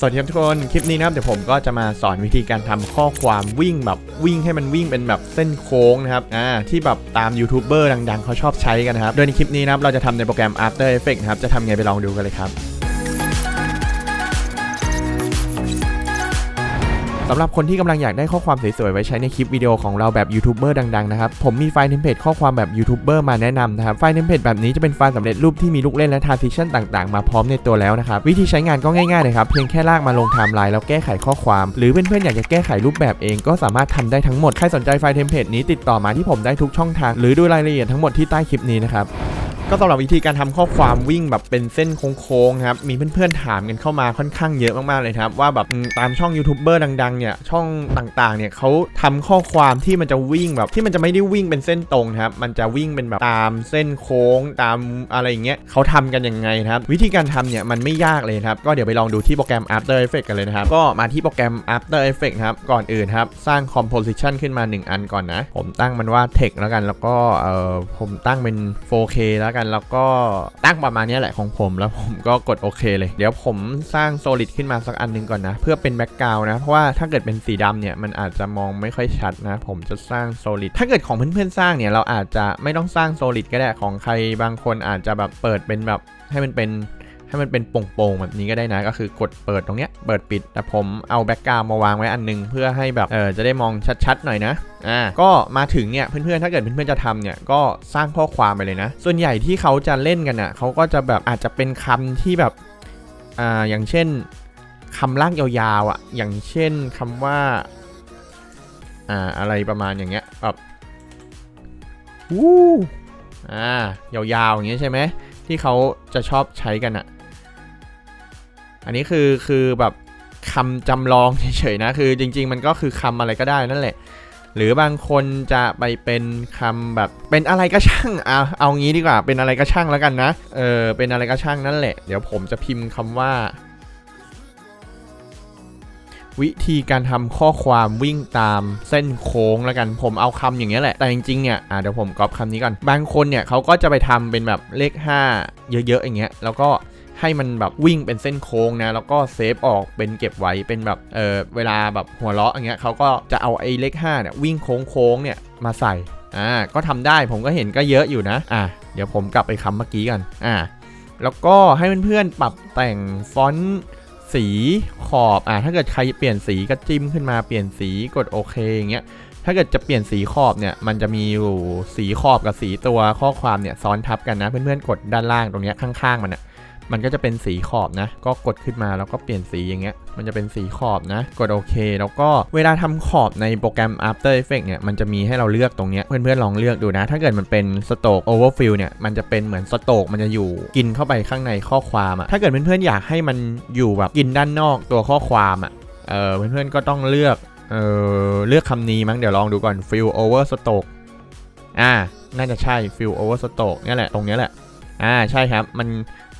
สวัสดีครับทุกคน คลิปนี้นะครับเดี๋ยวผมก็จะมาสอนวิธีการทำข้อความวิ่งแบบวิ่งให้มันวิ่งเป็นแบบเส้นโค้งนะครับอ่าที่แบบตามยูทูบเบอร์ดังๆ เขาชอบใช้กันนะครับ โดยในคลิปนี้นะครับเราจะทำในโปรแกรม After Effects นะครับจะทำไงไปลองดูกันเลยครับ สำหรับคนที่กำลังอยากได้ข้อความสวยๆไว้ใช้ในคลิปวิดีโอของเราแบบยูทูบเบอร์ดังๆนะครับ ผมมีไฟล์เทมเพลตข้อความแบบยูทูบเบอร์มาแนะนำนะครับ ไฟล์เทมเพลตแบบนี้จะเป็นไฟล์สำเร็จรูปที่มีลูกเล่นและทาร์ซิชันต่างๆ มาพร้อมในตัวแล้วนะครับ วิธีใช้งานก็ง่ายๆเลยครับ เพียงแค่ลากมาลงไทม์ไลน์แล้วแก้ไขข้อความ หรือเพื่อนๆอยากจะแก้ไขรูปแบบเองก็สามารถทำได้ทั้งหมด ใครสนใจไฟล์เทมเพลตนี้ติดต่อมาที่ผมได้ทุกช่องทาง หรือดูรายละเอียดทั้งหมดที่ใต้คลิปนี้นะครับ ก็สำหรับวิธีการทำข้อความวิ่งแบบเป็นเส้นโค้งๆครับมีเพื่อนๆถามกันเข้ามาค่อนข้างเยอะมากๆเลยครับ ว่าแบบตามช่องยูทูบเบอร์ดังๆเนี่ยช่องต่างๆเนี่ยเขาทำข้อความที่มันจะวิ่งแบบที่มันจะไม่ได้วิ่งเป็นเส้นตรงครับมันจะวิ่งเป็นแบบตามเส้นโค้งตามอะไรอย่างเงี้ยเขาทำกันยังไงครับ วิธีการทำเนี่ยมันไม่ยากเลยครับ ก็เดี๋ยวไปลองดูที่โปรแกรม After Effects กันเลยนะครับ ก็มาที่โปรแกรม After Effects ครับ ก่อนอื่นครับ สร้าง composition ขึ้นมา 1 อันก่อนนะ ผมตั้งมันว่า text แล้วกัน แล้วก็เออผมตั้งเป็น 4K แล้วกัน แล้วก็ตั้งประมาณนี้แหละของผม แล้วผมก็กดโอเคเลย เดี๋ยวผมสร้างโซลิดขึ้นมาสักอันหนึงก่อนนะ เพื่อเป็นแบ็กกราวนะ เพราะว่าถ้าเกิดเป็นสีดำเนี่ย มันอาจจะมองไม่ค่อยชัดนะ ผมจะสร้างโซลิด ถ้าเกิดของเพื่อนๆสร้างเนี่ย เราอาจจะไม่ต้องสร้างโซลิดก็ได้ ของใครบางคนอาจจะแบบเปิดเป็นแบบให้มันเป็น ให้มันเป็นโป่งๆแบบนี้ก็ได้นะ ก็คือกดเปิดตรงเนี้ยเปิดปิด แต่ผมเอาแบ็กกราวมาวางไว้อันหนึง เพื่อให้แบบเออจะได้มองชัดๆหน่อยนะอ่าก็มาถึงเนี่ยเพื่อนๆถ้าเกิดเพื่อนๆจะทำเนี่ยก็สร้างข้อความไปเลยนะ ส่วนใหญ่ที่เขาจะเล่นกันอะเขาก็จะแบบอาจจะเป็นคำที่แบบอ่าอย่างเช่นคำลากยาวๆอะอย่างเช่นคำว่าอ่าอะไรประมาณอย่างเงี้ยแบบวู้อ่ายาวๆอย่างเงี้ยใช่ไหมที่เขาจะชอบใช้กันอะ อันนี้คือคือแบบคำจำลองเฉยๆนะคือจริง ๆ มันก็คือคำอะไรก็ได้นั่นแหละ หรือบางคนจะไปเป็นคำแบบเป็นอะไรก็ช่างเอาเอางี้ดีกว่าเป็นอะไรก็ช่างแล้วกันนะเออเป็นอะไรก็ช่างนั่นแหละ เดี๋ยวผมจะพิมพ์คำว่า วิธีการทำข้อความวิ่งตามเส้นโค้งแล้วกันผมเอาคำอย่างเงี้ยแหละแต่จริงๆเนี่ยอ่าเดี๋ยวผมก๊อปคำนี้ก่อนบางคนเนี่ยเขาก็จะไปทำเป็นแบบเลข 5 เยอะๆอย่างเงี้ยแล้วก็ ให้มันแบบวิ่งเป็นเส้นโค้งนะ แล้วก็เซฟออกเป็นเก็บไว้เป็นแบบเออเวลาแบบหัวเราะอย่างเงี้ยเขาก็จะเอาไอ้เลข5เนี่ยวิ่งโค้งๆเนี่ยมาใส่อ่าก็ทำได้ผมก็เห็นก็เยอะอยู่นะอ่าเดี๋ยวผมกลับไปคำเมื่อกี้กันอ่าแล้วก็ให้เพื่อนๆปรับแต่งฟอนต์สีขอบอ่าถ้าเกิดใครเปลี่ยนสีก็จิ้มขึ้นมาเปลี่ยนสีกดโอเคอย่างเงี้ยถ้าเกิดจะเปลี่ยนสีขอบเนี่ย มันจะมีอยู่สีขอบกับสีตัวข้อความเนี่ยซ้อนทับกันนะ เพื่อนๆกดด้านล่างตรงเนี้ยข้างๆมันอะ มันก็จะเป็นสีขอบนะ ก็กดขึ้นมาแล้วก็เปลี่ยนสีอย่างเงี้ย มันจะเป็นสีขอบนะ กดโอเค แล้วก็เวลาทำขอบในโปรแกรม After Effects เนี่ย มันจะมีให้เราเลือกตรงเนี้ย เพื่อนๆลองเลือกดูนะ ถ้าเกิดมันเป็น Stroke Overfill เนี่ย มันจะเป็นเหมือน Stroke มันจะอยู่กินเข้าไปข้างในข้อความอะถ้าเกิดเพื่อนๆอยากให้มันอยู่แบบกินด้านนอกตัวข้อความอะเออเพื่อนๆก็ต้องเลือกเออเลือกคำนี้มั้งเดี๋ยวลองดูก่อน Fill Over Stroke อ่า น่าจะใช่ Fill Over Stroke เนี่ยแหละ ตรงเนี้ยแหละ อ่า ใช่ครับ มัน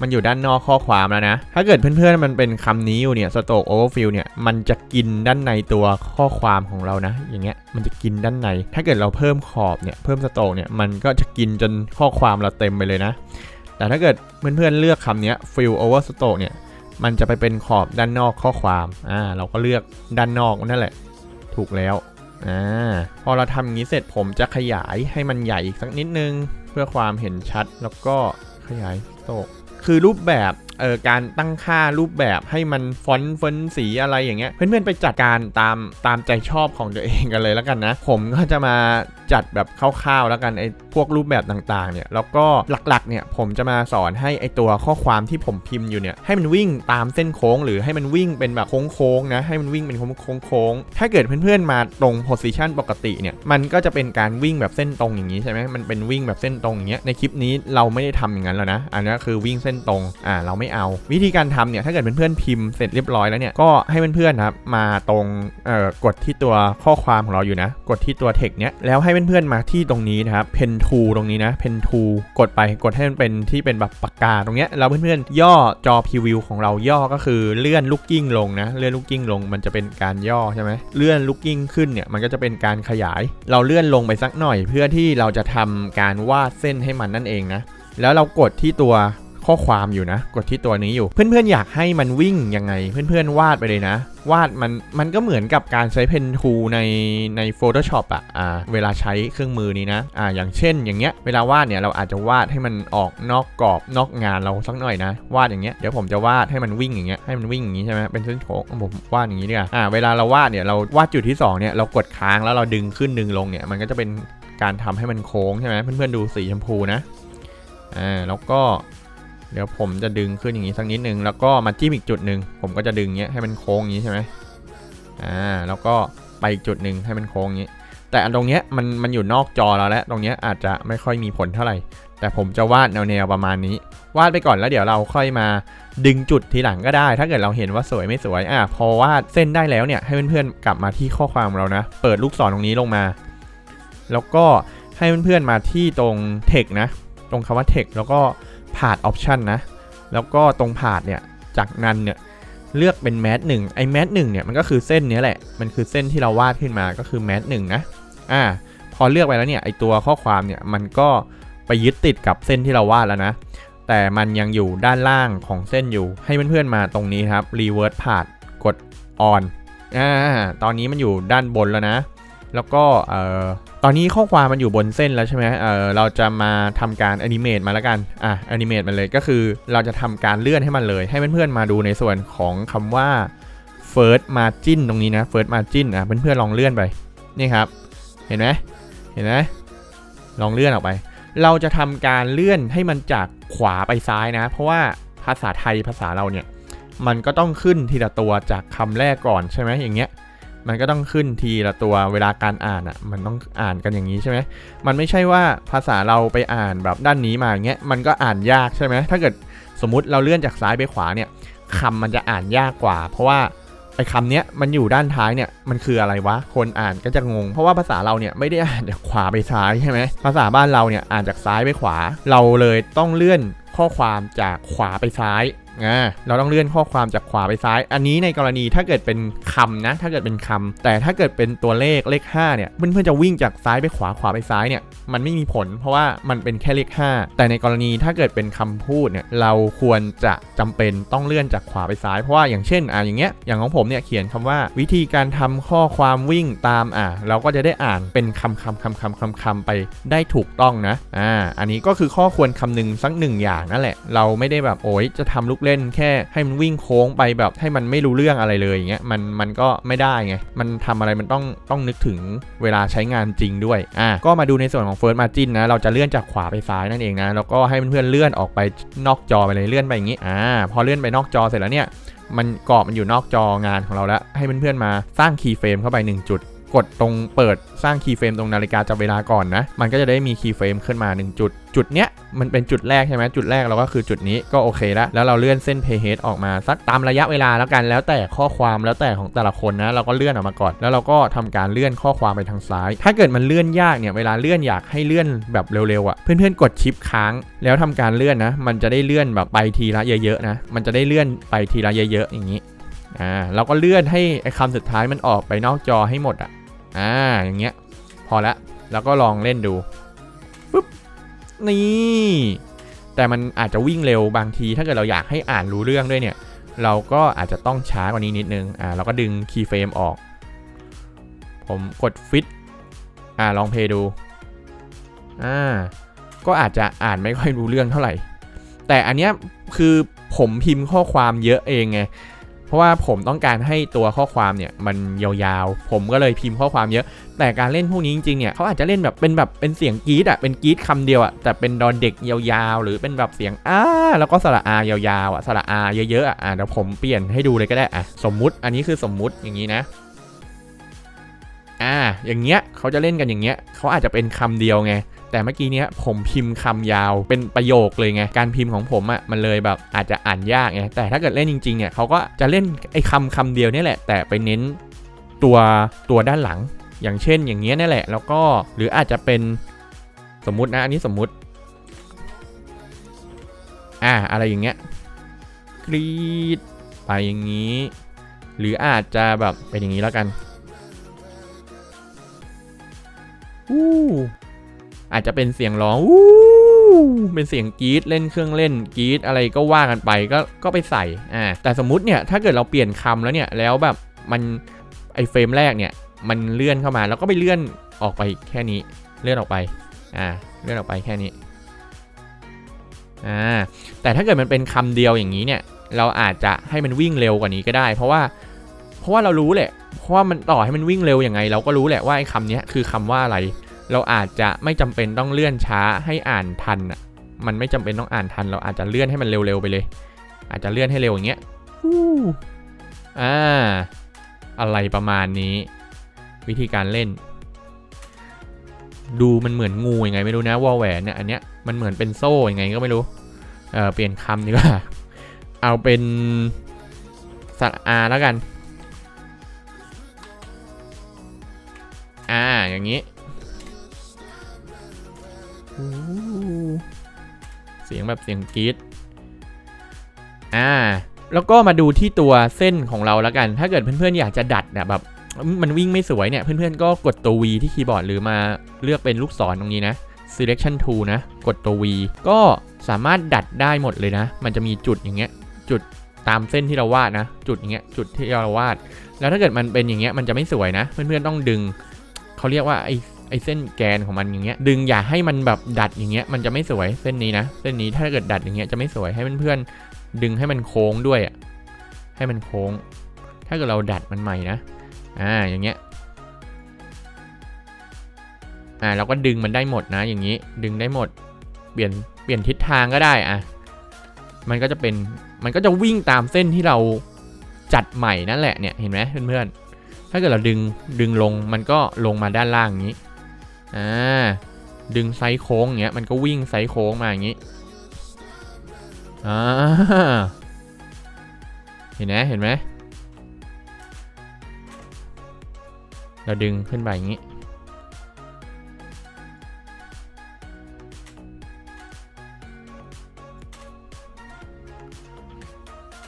มันอยู่ด้านนอกข้อความแล้วนะ ถ้าเกิดเพื่อนๆมันเป็นคำนี้อยู่เนี่ย stroke overfill เนี่ยมันจะกินด้านในตัวข้อความของเรานะ อย่างเงี้ยมันจะกินด้านใน ถ้าเกิดเราเพิ่มขอบเนี่ยเพิ่ม stroke เนี่ยมันก็จะกินจนข้อความเราเต็มไปเลยนะ แต่ถ้าเกิดเพื่อนๆเลือกคำนี้ fill over stroke เนี่ยมันจะไปเป็นขอบด้านนอกข้อความอ่าเราก็เลือกด้านนอกนั่นแหละ ถูกแล้วอ่าพอเราทำอย่างนี้เสร็จผมจะขยายให้มันใหญ่อีกสักนิดนึง เพื่อความเห็นชัดแล้วก็ขยายโตก คือรูปแบบเอ่อการตั้งค่ารูปแบบให้มันฟอนต์ฟอนต์สีอะไรอย่างเงี้ยเพื่อนๆไปจัดการตามตามใจชอบของตัวเองกันเลยแล้วกันนะ ผมก็จะมาจัดแบบคร่าวๆแล้วกันไอ้พวกรูปแบบต่างๆเนี่ยแล้วก็หลักๆเนี่ยผมจะมาสอนให้ไอ้ตัวข้อความที่ผมพิมพ์อยู่เนี่ยให้มันวิ่งตามเส้นโค้ง หรือให้มันวิ่งเป็นแบบโค้งๆนะให้มันวิ่งเป็นโค้งๆถ้าเกิดเพื่อนๆมาตรงโพสิชันปกติเนี่ยมันก็จะเป็นการวิ่งแบบเส้นตรงอย่างนี้ใช่ไหมมันเป็นวิ่งแบบเส้นตรงอย่างเงี้ยในคลิปนี้เราไม่ได้ทำอย่างนั้นแล้วนะ อันนี้คือวิ่งเส้นตรงอ่าเราไม่เอา วิธีการทำเนี่ยถ้าเกิดเพื่อนๆพิมพ์เสร็จเรียบร้อยแล้วเนี่ยก็ให้เพื่อนๆนะครับมาตรงเอ่อกดที่ตัวข้อความของเราอยู่นะ กดที่ตัว text เนี้ยแล้วให้เพื่อนๆมาที่ตรงนี้นะครับ pen tool ตรงนี้นะ pen tool กดไปกดให้มันเป็นที่เป็นแบบปากกาตรงเนี้ยแล้วเพื่อนๆย่อจอ preview ของเราย่อก็คือเลื่อนลูกกิ้งลงนะเลื่อนลูกกิ้งลงมันจะเป็นการย่อใช่ไหมเลื่อนลูกกิ้งขึ้นเนี่ยมันก็จะเป็นการขยาย เราเลื่อนลงไปสักหน่อย เพื่อที่เราจะทำการวาดเส้นให้มันนั่นเองนะแล้วเรากดที่ตัว ข้อความอยู่นะ กดที่ตัวนี้อยู่ เพื่อนๆอยากให้มันวิ่งยังไง เพื่อนๆวาดไปเลยนะ วาดมันมันก็เหมือนกับการใช้เพนทูในใน Photoshop อะอ่าเวลาใช้เครื่องมือนี้นะอ่าอย่างเช่นอย่างเงี้ยเวลาวาดเนี่ยเราอาจจะวาดให้มันออกนอกกรอบนอกงานเราสักหน่อยนะ วาดอย่างเงี้ยเดี๋ยวผมจะวาดให้มันวิ่งอย่างเงี้ยให้มันวิ่งอย่างงี้ใช่ไหมเป็นเส้นโค้งผมวาดอย่างงี้ดีกว่าอ่าเวลาเราวาดเนี่ยเราวาดจุดที่สองเนี่ยเรากดค้างแล้วเราดึงขึ้นดึงลงเนี่ยมันก็จะเป็นการทำให้มันโค้งใช่ไหมเพื่อนๆดูสีชมพูนะอ่าแล้วก็ เดี๋ยวผมจะดึงขึ้นอย่างนี้สักนิดนึง แล้วก็มาจิ้มอีกจุดหนึ่งผมก็จะดึงเงี้ยให้มันโค้งอย่างนี้ใช่ไหมอ่าแล้วก็ไปอีกจุดหนึ่งให้มันโค้งอย่างนี้ แต่อันตรงเนี้ยมันมันอยู่นอกจอเราแล้วตรงเนี้ยอาจจะไม่ค่อยมีผลเท่าไหร่ แต่ผมจะวาดแนวๆประมาณนี้ วาดไปก่อนแล้วเดี๋ยวเราค่อยมาดึงจุดทีหลังก็ได้ ถ้าเกิดเราเห็นว่าสวยไม่สวยอะพอวาดเส้นได้แล้วเนี่ยให้เพื่อนๆกลับมาที่ข้อความเรานะ เปิดลูกศรตรงนี้ลงมา แล้วก็ให้เพื่อนๆมาที่ตรง text นะ ตรงคำว่า text แล้วก็ ผาด option นะ แล้วก็ตรงผาดเนี่ย จากนั้นเนี่ยเลือกเป็นแมทหนึ่งไอ้แมทหนึ่งเนี่ยมันก็คือเส้นนี้แหละ มันคือเส้นที่เราวาดขึ้นมาก็คือแมทหนึ่งนะ อ่า พอเลือกไปแล้วเนี่ยไอตัวข้อความเนี่ยมันก็ไปยึดติดกับเส้นที่เราวาดแล้วนะ แต่มันยังอยู่ด้านล่างของเส้นอยู่ ให้เพื่อนๆมาตรงนี้ครับ reverse part กด on อ่า ตอนนี้มันอยู่ด้านบนแล้วนะ แล้วก็เอ่อตอนนี้ข้อความมันอยู่บนเส้นแล้วใช่ไหมเออเราจะมาทำการแอนิเมตมาแล้วกัน อะแอนิเมตมันเลยก็คือเราจะทำการเลื่อนให้มันเลย ให้เพื่อนๆมาดูในส่วนของคำว่า first margin ตรงนี้นะ first margin อะเพื่อนๆลองเลื่อนไป นี่ครับ เห็นไหมเห็นไหมลองเลื่อนออกไป เราจะทำการเลื่อนให้มันจากขวาไปซ้ายนะ เพราะว่าภาษาไทยภาษาเราเนี่ย มันก็ต้องขึ้นทีละตัวจากคำแรกก่อนใช่ไหมอย่างเงี้ย มันก็ต้องขึ้นทีละตัวเวลาการอ่านอะมันต้องอ่านกันอย่างนี้ใช่ไหมมันไม่ใช่ว่าภาษาเราไปอ่านแบบด้านนี้มาอย่างเงี้ยมันก็อ่านยากใช่ไหมถ้าเกิดสมมติเราเลื่อนจากซ้ายไปขวาเนี่ยคำมันจะอ่านยากกว่า เพราะว่าไอ้คำเนี้ยมันอยู่ด้านท้ายเนี่ยมันคืออะไรวะ คนอ่านก็จะงง เพราะว่าภาษาเราเนี่ยไม่ได้อ่านจากขวาไปซ้ายใช่ไหมภาษาบ้านเราเนี่ยอ่านจากซ้ายไปขวา เราเลยต้องเลื่อนข้อความจากขวาไปซ้าย อ่าเราต้องเลื่อนข้อความจากขวาไปซ้าย อันนี้ในกรณีถ้าเกิดเป็นคำนะ ถ้าเกิดเป็นคำแต่ถ้าเกิดเป็นตัวเลขเลข 5 เนี่ย เพื่อนๆจะวิ่งจากซ้ายไปขวาขวาไปซ้ายเนี่ย มันไม่มีผล เพราะว่ามันเป็นแค่เลข 5 แต่ในกรณีถ้าเกิดเป็นคำพูดเนี่ย เราควรจะจำเป็นต้องเลื่อนจากขวาไปซ้าย เพราะว่าอย่างเช่น อ่าอย่างเงี้ย อย่างของผมเนี่ยเขียนคำว่าวิธีการทำข้อความวิ่งตาม อ่า เราก็จะได้อ่านเป็นคำคำคำคำคำคำไปได้ถูกต้องนะ อ่า อันนี้ก็คือข้อควรคำนึงสักหนึ่งอย่างนั่นแหละ เราไม่ได้แบบโอ้ยจะทำลูกเล่นแค่ให้มันวิ่งโค้งไปแบบให้มันไม่รู้เรื่องอะไรเลยอย่างเงี้ยมันมันก็ไม่ได้ไง มันทำอะไรมันต้องต้องนึกถึงเวลาใช้งานจริงด้วยอ่าก็มาดูในส่วนของ First Margin นะ เราจะเลื่อนจากขวาไปซ้ายนั่นเองนะ แล้วก็ให้เพื่อนๆเลื่อนออกไปนอกจอไปเลยเลื่อนไปอย่างงี้อ่าพอเลื่อนไปนอกจอเสร็จแล้วเนี่ยมันกรอบมันอยู่นอกจองานของเราแล้ว ให้เพื่อนๆมาสร้างคีย์เฟรมเข้าไป 1 จุด กดตรงเปิดสร้างคีย์เฟรมตรงนาฬิกาจับเวลาก่อนนะ มันก็จะได้มีคีย์เฟรมขึ้นมา 1 จุด จุดเนี้ยมันเป็นจุดแรกใช่ไหมจุดแรกเราก็คือจุดนี้ก็โอเคแล้ว แล้วเราเลื่อนเส้น pay head ออกมาสักตามระยะเวลาแล้วกันแล้วแต่ข้อความแล้วแต่ของแต่ละคนนะ เราก็เลื่อนออกมาก่อน แล้วเราก็ทำการเลื่อนข้อความไปทางซ้าย ถ้าเกิดมันเลื่อนยากเนี่ยเวลาเลื่อนอยากให้เลื่อนแบบเร็วๆอะเพื่อนๆกดชิปค้าง แล้วทำการเลื่อนนะ มันจะได้เลื่อนแบบไปทีละเยอะๆนะมันจะได้เลื่อนไปทีละเยอะๆอย่างนี้อ่าเราก็เลื่อนให้ไอคำสุดท้ายมันออกไปนอกจอให้หมดอะ อ่าอย่างเงี้ยพอละแล้วก็ลองเล่นดูปุ๊บนี่แต่มันอาจจะวิ่งเร็วบางที ถ้าเกิดเราอยากให้อ่านรู้เรื่องด้วยเนี่ย เราก็อาจจะต้องช้ากว่านี้นิดนึงอ่าเราก็ดึงคีย์เฟรมออก ผมกดฟิตอ่าลองเพย์ดูอ่าก็อาจจะอ่านไม่ค่อยรู้เรื่องเท่าไหร่ แต่อันเนี้ยคือผมพิมพ์ข้อความเยอะเองไง เพราะว่าผมต้องการให้ตัวข้อความเนี่ยมันยาวๆ ผมก็เลยพิมพ์ข้อความเยอะ แต่การเล่นพวกนี้จริงๆเนี่ยเขาอาจจะเล่นแบบเป็นแบบเป็นเสียงกรีดอะเป็นกรีดคำเดียวอะแต่เป็นดอนเด็กยาวๆ หรือเป็นแบบเสียงอ้าแล้วก็สระอายาวๆอะสระอาเยอะๆอะอะเดี๋ยวผมเปลี่ยนให้ดูเลยก็ได้อะสมมุติอันนี้คือสมมุติอย่างนี้นะอ่าอย่างเงี้ยเขาจะเล่นกันอย่างเงี้ยเขาอาจจะเป็นคำเดียวไง แต่เมื่อกี้เนี้ยผมพิมพ์คำยาวเป็นประโยคเลยไง การพิมพ์ของผมอะ่ะมันเลยแบบอาจจะอ่านยากไง แต่ถ้าเกิดเล่นจริงๆเนี่ยเขาก็จะเล่นไอ้คำคำเดียวนี่แหละ แต่ไปเน้นตัวตัวด้านหลัง อย่างเช่นอย่างเงี้ยนี่แหละ แล้วก็หรืออาจจะเป็นสมมุตินะ อันนี้สมมุติ อ่าอะไรอย่างเงี้ยกรีดไปอย่างนี้ หรืออาจจะแบบเป็นอย่างนี้แล้วกันอู้ อาจจะเป็นเสียงร้องอู้เป็นเสียงกรีดเล่นเครื่องเล่นกรีดอะไรก็ว่ากันไปก็ก็ไปใส่อ่าแต่สมมติเนี่ยถ้าเกิดเราเปลี่ยนคำแล้วเนี่ยแล้วแบบมันไอเฟรมแรกเนี่ยมันเลื่อนเข้ามาแล้วก็ไปเลื่อนออกไปแค่นี้เลื่อนออกไปอ่าเลื่อนออกไปแค่นี้อ่าแต่ถ้าเกิดมันเป็นคำเดียวอย่างนี้เนี่ยเราอาจจะให้มันวิ่งเร็วกว่านี้ก็ได้ เพราะว่าเพราะว่าเรารู้แหละเพราะว่ามันต่อให้มันวิ่งเร็วยังไง เราก็รู้แหละว่าไอ้คำนี้คือคำว่าอะไร เราอาจจะไม่จำเป็นต้องเลื่อนช้าให้อ่านทันอะมันไม่จำเป็นต้องอ่านทัน เราอาจจะเลื่อนให้มันเร็วๆไปเลย อาจจะเลื่อนให้เร็วอย่างเงี้ยฟู่อ่าอะไรประมาณนี้ วิธีการเล่น ดูมันเหมือนงูยังไงไม่รู้นะวอลแหวนเนี่ยอันเนี้ยมันเหมือนเป็นโซ่ยังไงก็ไม่รู้เออเปลี่ยนคำดีกว่า เอาเป็นสัตว์อาแล้วกัน อ่าอย่างนี้อู้ เสียงแบบเสียงกรี๊ดอ่า แล้วก็มาดูที่ตัวเส้นของเราแล้วกัน ถ้าเกิดเพื่อนๆอยากจะดัดเนี่ยแบบมันวิ่งไม่สวยเนี่ย เพื่อนๆก็กดตัว V ที่คีย์บอร์ดหรือมาเลือกเป็นลูกศรตรงนี้นะ selection tool นะ กดตัว V ก็สามารถดัดได้หมดเลยนะ มันจะมีจุดอย่างเงี้ย จุดตามเส้นที่เราวาดนะ จุดอย่างเงี้ย จุดที่เราวาด แล้วถ้าเกิดมันเป็นอย่างเงี้ย มันจะไม่สวยนะ เพื่อนๆต้องดึง เขาเรียกว่าไอ ไอเส้นแกนของมันอย่างเงี้ย ดึงอย่าให้มันแบบดัดอย่างเงี้ยมันจะไม่สวยเส้นนี้นะ เส้นนี้ถ้าเกิดดัดอย่างเงี้ยจะไม่สวยให้เพื่อนๆดึงให้มันโค้งด้วยอะให้มันโค้ง ถ้าเกิดเราดัดมันใหม่นะอ่าอย่างเงี้ยอ่าเราก็ดึงมันได้หมดนะอย่างนี้ ดึงได้หมด เปลี่ยนเปลี่ยนทิศทางก็ได้อะมันก็จะเป็นมันก็จะวิ่งตามเส้นที่เราจัดใหม่นั่นแหละเนี่ยเห็นไหมเพื่อนๆถ้าเกิดเราดึงดึงลงมันก็ลงมาด้านล่างอย่างนี้ อ่าดึงไซโค้งอย่างเงี้ยมันก็วิ่งไซโค้งมาอย่างนี้อ่าเห็นไหมเห็นไหมเราดึงขึ้นไปอย่างนี้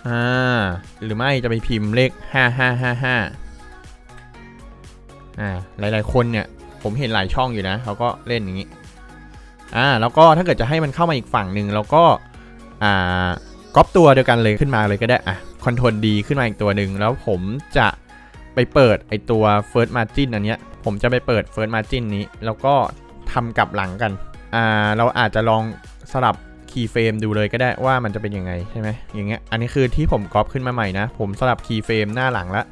อ่าหรือไม่จะไปพิมพ์เลข 5555อ่าหลายๆคนเนี่ย ผมเห็นหลายช่องอยู่นะเขาก็เล่นอย่างนี้อ่าแล้วก็ถ้าเกิดจะให้มันเข้ามาอีกฝั่งหนึ่งเราก็อ่าก๊อปตัวเดียวกันเลยขึ้นมาเลยก็ได้อะคอนโทรลดีขึ้นมาอีกตัวหนึ่งแล้วผมจะไปเปิดไอตัว first margin อันเนี้ยผมจะไปเปิด first margin นี้ แล้วก็ทำกลับหลังกันอ่าเราอาจจะลองสลับคีย์เฟรมดูเลยก็ได้ว่ามันจะเป็นยังไงใช่ไหมอย่างเงี้ยอันนี้คือที่ผมก๊อปขึ้นมาใหม่นะ ผมสลับคีย์เฟรมหน้าหลังละ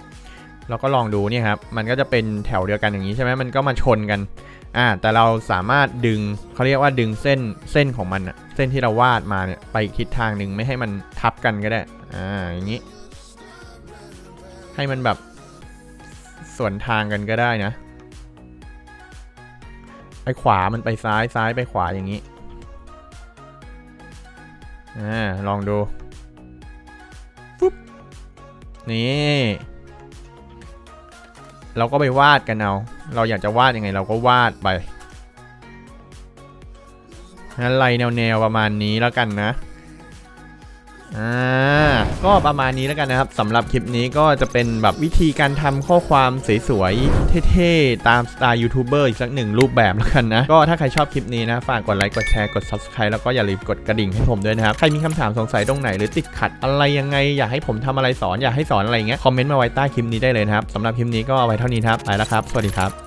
เราก็ลองดูเนี่ยครับ มันก็จะเป็นแถวเดียวกันอย่างนี้ใช่ไหมมันก็มาชนกัน อ่า แต่เราสามารถดึงเขาเรียกว่าดึงเส้นเส้นของมันอะเส้นที่เราวาดมาเนี่ยไปอีกทิศทางหนึ่งไม่ให้มันทับกันก็ได้ อ่า อย่างนี้ ให้มันแบบส่วนทางกันก็ได้นะ ไปขวามันไปซ้ายซ้ายไปขวาอย่างนี้ อ่า ลองดู ปุ๊บ นี่ เราก็ไปวาดกันเอา เราอยากจะวาดยังไงเราก็วาดไปอะไรแนวๆประมาณนี้แล้วกันนะ อ่าก็ประมาณนี้แล้วกันนะครับสำหรับคลิปนี้ก็จะเป็นแบบวิธีการทำข้อความสวยๆเท่ๆตามสไตล์ยูทูบเบอร์อีกสักหนึ่งรูปแบบแล้วกันนะ ก็ถ้าใครชอบคลิปนี้นะ ฝากกดไลค์กดแชร์กด Subscribe แล้วก็อย่าลืมกดกระดิ่งให้ผมด้วยนะครับ ใครมีคำถามสงสัยตรงไหนหรือติดขัดอะไรยังไง อยากให้ผมทำอะไรสอนอยากให้สอนอะไรเงี้ยคอมเมนต์มาไว้ใต้คลิปนี้ได้เลยนะครับสำหรับคลิปนี้ก็เอาไว้เท่านี้ครับไปแล้วครับสวัสดีครับ